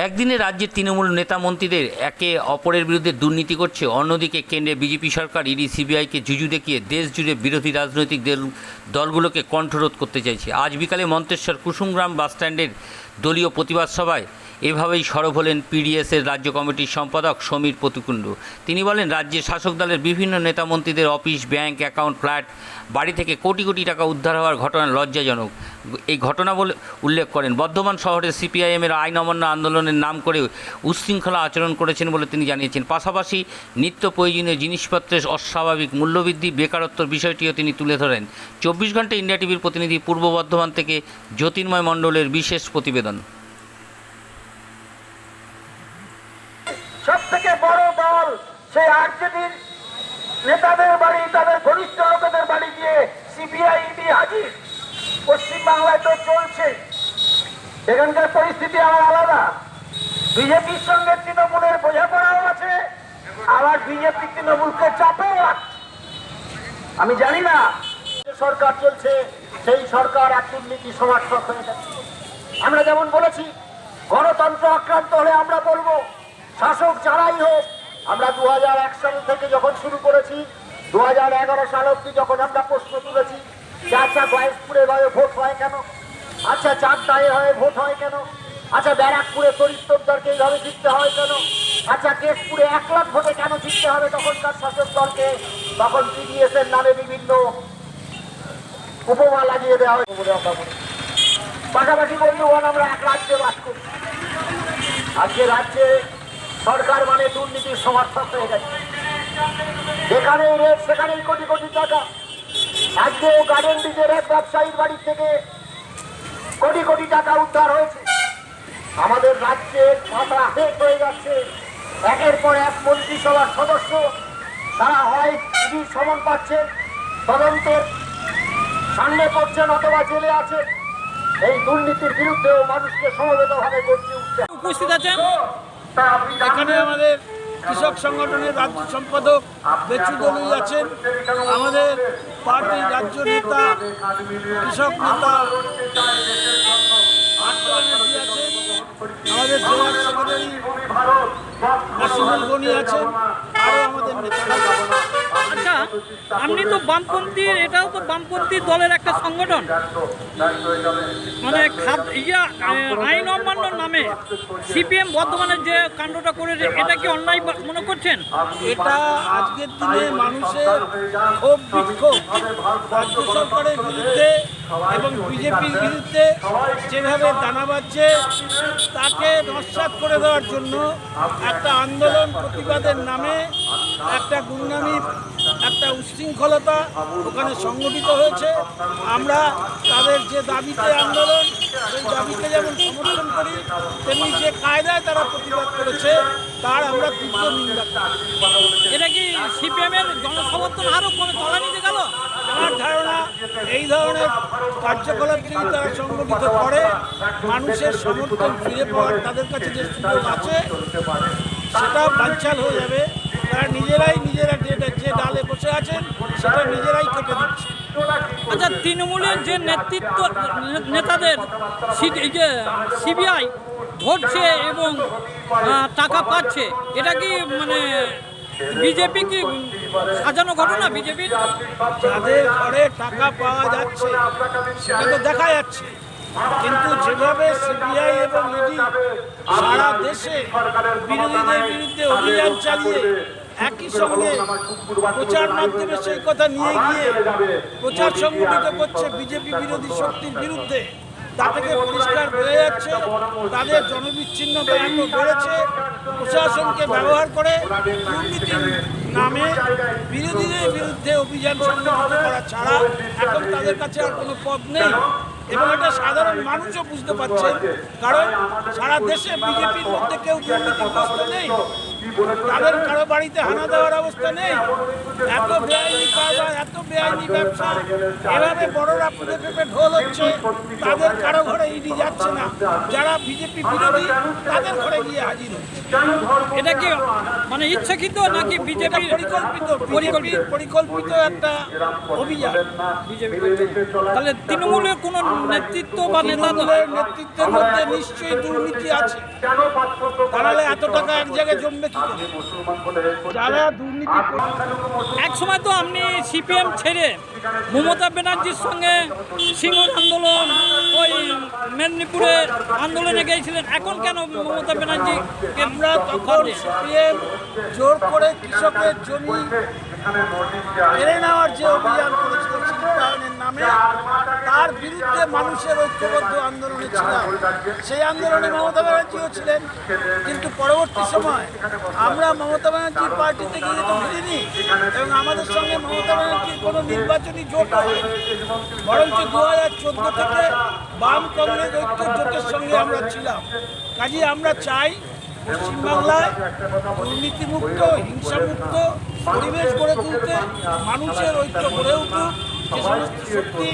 একদিনে রাজ্যের তৃণমূল নেতা মন্ত্রীদের একে অপরের বিরুদ্ধে দুর্নীতি করছে। অন্যদিকে কেন্দ্রে বিজেপি সরকার, ইডি, সিবিআইকে জুজু দেখিয়ে দেশ জুড়ে বিরোধী রাজনৈতিক দল- দলগুলোকে কণ্ঠরোধ করতে চাইছে। আজ বিকালে মন্তেশ্বর কুসুমগ্রাম বাসস্ট্যান্ডের দলীয় প্রতিবাদ সভায় এভাবেই সরব হলেন পিডিএসের রাজ্য কমিটির সম্পাদক সমীর পতুকুণ্ড তিনি বলেন রাজ্যের শাসক দলের বিভিন্ন নেতা মন্ত্রীদের অফিস, ব্যাংক, অ্যাকাউন্ট, ফ্ল্যাট, বাড়ি থেকে কোটি কোটি টাকা উদ্ধার হওয়ার ঘটনা লজ্জাজনক। এই ঘটনা বলে উল্লেখ করেন। বর্ধমান শহরে সিপিআইএমের আইন অমান্য আন্দোলনের নাম করে উচ্ছৃঙ্খলা আচরণ করেছেন বলে তিনি জানিয়েছেন। পাশাপাশি নিত্য প্রয়োজনীয় জিনিসপত্রের অস্বাভাবিক মূল্যবৃদ্ধি, বেকারত্বর বিষয়টিও তিনি তুলে ধরেন। চব্বিশ ঘণ্টা ইন্ডিয়া টিভির প্রতিনিধি পূর্ব বর্ধমান থেকে জ্যোতির্ময় মণ্ডলের বিশেষ প্রতিবেদন সব থেকে বড় দল সেই আরজেডির নেতাদের বাড়ি তাদের ঘনিষ্ঠ লোকেদের বাড়ি গিয়ে সিবিআই ইডি হাজির পশ্চিমবাংলায় তো চলছে এখানকার পরিস্থিতি আমার আলাদা। বিজেপির সঙ্গে তৃণমূলের বোঝাপড়াও আছে, আবার বিজেপি তৃণমূলকে চাপেও রাখছে আমি জানি না সরকার চলছে, সেই সরকার এক দুর্নীতি সমার্থক হয়ে গেছে আমরা যেমন বলেছি, গণতন্ত্র আক্রান্ত হলে আমরা বলব, শাসক যারাই হোক, আমরা দু হাজার এক সাল থেকে যখন শুরু করেছি দু হাজার এগারো সাল অব্দি যখন আমরা প্রশ্ন তুলেছি, যে আচ্ছা গয়েশপুরে হয়ে ভোট হয় কেন? আচ্ছা চারটায় হয়, ভোট হয় কেন? আচ্ছা ব্যারাকপুরে তরিত্তরকে এইভাবে জিততে হয় কেন? আচ্ছা কেশপুরে এক লাখ ভোটে কেন জিততে হবে তখনকার শাসক দলকে? তখন পিডিএস এর নামে বিভিন্ন উপমা লাগিয়ে দেওয়া হয় বলে আমরা করি। পাশাপাশি বন্ধুগণ আমরা এক রাজ্যে বাস করি। আজকে রাজ্যে সরকার মানে দুর্নীতির সমর্থক হয়ে গেছে। যেখানেই রেট, সেখানেই কোটি কোটি টাকা। আজকেও গার্ডেন ডিজের এক ব্যবসায়ীর বাড়ি থেকে কোটি কোটি টাকা উদ্ধার হয়েছে। আমাদের রাজ্যের মাথা হেট হয়ে যাচ্ছে। একের পর এক মন্ত্রিসভার সদস্য তারা হয় ইডির সমন পাচ্ছেন। তদন্তের সামনে পড়ছেন অথবা জেলে আছেন। এই দুর্নীতির বিরুদ্ধেও মানুষকে সমবেতভাবে গর্জে উঠতে। উপস্থিত আছেন? এখানে আমাদের কৃষক সংগঠনের রাজ্য সম্পাদক বেচু দলুই আছেন। আমাদের পার্টির রাজ্য নেতা কৃষক নেতা আটকলজি আছেন আমাদের জেলার সেক্রেটারি নাসিমুল গনি আছেন? আরও আমাদের আচ্ছা আপনি তো বামপন্থী এটাও তো বামপন্থী দলের একটা সংগঠন। মানে ইয়া আইন অমান্যর নামে সিপিএম বর্ধমানের যে কাণ্ডটা করেছে এটা কি অন্যায় মনে করছেন? এটা আজকের দিনে মানুষের ক্ষোভ বিক্ষোভ রাজ্য সরকারের বিরুদ্ধে এবং বিজেপির বিরুদ্ধে যেভাবে দানা বাজছে তাকে নস্বাত করে দেওয়ার জন্য একটা আন্দোলন প্রতিবাদের নামে একটা গুন্ডামি একটা উশৃঙ্খলতা ওখানে সংগঠিত হয়েছে। আমরা তাদের যে দাবিতে আন্দোলন সেই দাবিতে যেমন সমর্থন করি তেমনি যে কায়দায় তারা প্রতিবাদ করেছে তার আমরা তীব্র নিন্দা করি। এটা কি সিপিএম এর জনসমর্থন আরও কমে তলানিতে গেল? আমার ধারণা এই ধরনের কার্যকলাপ যদি তারা সংগঠিত করে, মানুষের সমর্থন ফিরে পাওয়ার তাদের কাছে যে সুযোগ আছে, সেটা বাঞ্চাল হয়ে যাবে। তারা নিজেরাই নিজেরা যে ডালে বসে আছেন, সেটা নিজেরাই কেটে দিচ্ছে। আচ্ছা তৃণমূলের যে নেতৃত্ব, নেতাদের যে সিবিআই ধরছে এবং টাকা পাচ্ছে, এটা কি মানে বিজেপি কি সাজানো ঘটনা বিজেপির যাদের ঘরে টাকা পাওয়া যাচ্ছে সেটা তো দেখা যাচ্ছে। কিন্তু যেভাবে সিবিআই এবং ইডি সারা দেশে বিরোধীদের বিরুদ্ধে অভিযান চালিয়ে একই সঙ্গে প্রচার মাধ্যমে সেই কথা নিয়ে গিয়ে প্রচার সংগঠিত করছে বিজেপি বিরোধী শক্তির বিরুদ্ধে। তা থেকে পরিষ্কার বোঝা যাচ্ছে তাদের জনবিচ্ছিন্নতা এত বেড়েছে। প্রশাসনকে ব্যবহার করে দুর্নীতির নামে বিরোধীদের বিরুদ্ধে অভিযান সংগঠিত করা ছাড়া এখন তাদের কাছে আর কোনো পথ নেই। এবং এটা সাধারণ মানুষও বুঝতে পারছেন কারণ সারা দেশে বিজেপির মধ্যে কেউ দুর্নীতিগ্রস্ত নেই। তাদের কারও বাড়িতে হানা দেওয়ার অবস্থা নেই। এত বেআইনি কারবার এত বেআইনি ব্যবসা এভাবে বড়রা পুড়ে পেপে ঢোল হচ্ছে তাদের কারও ঘরে ইডি যাচ্ছে না। যারা বিজেপি বিরোধী তাদের ঘরে গিয়ে হাজির হচ্ছে। এটা কি মানে ইচ্ছাকৃত নাকি বিজেপি পরিকল্পিত বিজেপির পরিকল্পিত একটা অভিযান বিজেপি তাহলে তৃণমূলের কোনো নেতৃত্ব বা নেতা নেতৃত্বের মধ্যে নিশ্চয়ই দুর্নীতি আছে। তাহলে এত টাকা এক জায়গায় জমবে কি যারা দুর্নীতি এক সময় তো আপনি সিপিএম ছেড়ে মমতা ব্যানার্জির সঙ্গে সিংহ আন্দোলন ওই মেদিনীপুরে আন্দোলনে গিয়েছিলেন। এখন কেন মমতা ব্যানার্জি আমরা তখন সিপিএম জোর করে কৃষকের জমি কেড়ে নেওয়ার যে অভিযান করেছিল শিল্পায়নের নামে, তার বিরুদ্ধে মানুষের ঐক্যবদ্ধ আন্দোলনে ছিলাম। সেই আন্দোলনে মমতা ব্যানার্জিও ছিলেন। কিন্তু পরবর্তী সময় আমরা মমতা ব্যানার্জির পার্টিতে গিয়ে তো ঘুরিনি এবং আমাদের সঙ্গে মমতা ব্যানার্জির কোনো নির্বাচনী জোট হয়নি। বরঞ্চ দু হাজার চোদ্দ থেকে বাম কংগ্রেস ঐক্য জোটের সঙ্গে আমরা ছিলাম। কাজে আমরা চাই পশ্চিমবাংলায় দুর্নীতিমুক্ত হিংসামুক্ত পরিবেশ গড়ে তুলতে মানুষের ঐক্য গড়ে উঠুক যে সমস্ত শক্তি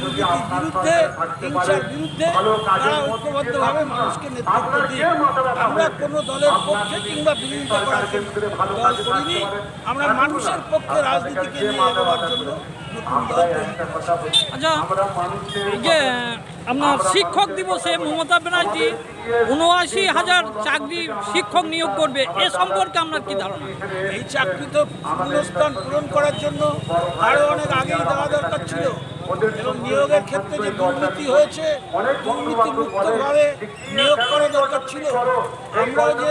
দুর্নীতির বিরুদ্ধে হিংসার বিরুদ্ধে তারা ঐক্যবদ্ধভাবে মানুষকে নেতৃত্ব দিই আমরা কোনো দলের পক্ষে কিংবা বিরোধিতা করার দল করিনি। আমরা মানুষের পক্ষে রাজনীতিকে নিয়ে এগোবার জন্য আচ্ছা যে, আপনার শিক্ষক দিবসে মমতা ব্যানার্জি উনআশি হাজার চাকরি শিক্ষক নিয়োগ করবে, এ সম্পর্কে আপনার কি ধারণা? এই চাকরি তো শূন্যস্থান পূরণ করার জন্য আরও অনেক আগেই দেওয়া দরকার ছিল। এবং নিয়োগের ক্ষেত্রে যে দুর্নীতি হয়েছে দুর্নীতি মুক্তভাবে নিয়োগ করা দরকার ছিল। আমরা যে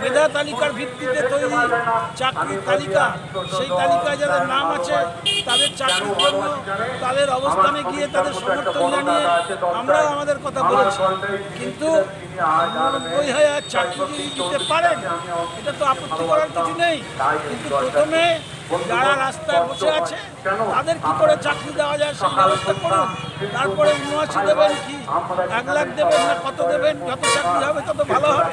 মেধা তালিকার ভিত্তিতে তৈরি চাকরির তালিকা। সেই তালিকায় যাদের নাম আছে, তাদের চাকরির জন্য, তাদের অবস্থানে গিয়ে তাদের সমর্থন জানিয়ে আমরাও আমাদের কথা বলেছি। কিন্তু নব্বই হাজার চাকরি দিতে পারেন, এটা তো আপত্তি করার কিছু নেই। কিন্তু প্রথমে যারা রাস্তায় বসে আছে, তাদের কি করে চাকরি দেওয়া যায় সেই ব্যবস্থা করুন। তারপরে উনআশি দেবেন কি? এক লাখ দেবেন না কত দেবেন? যত চাকরি হবে তত ভালো হবে।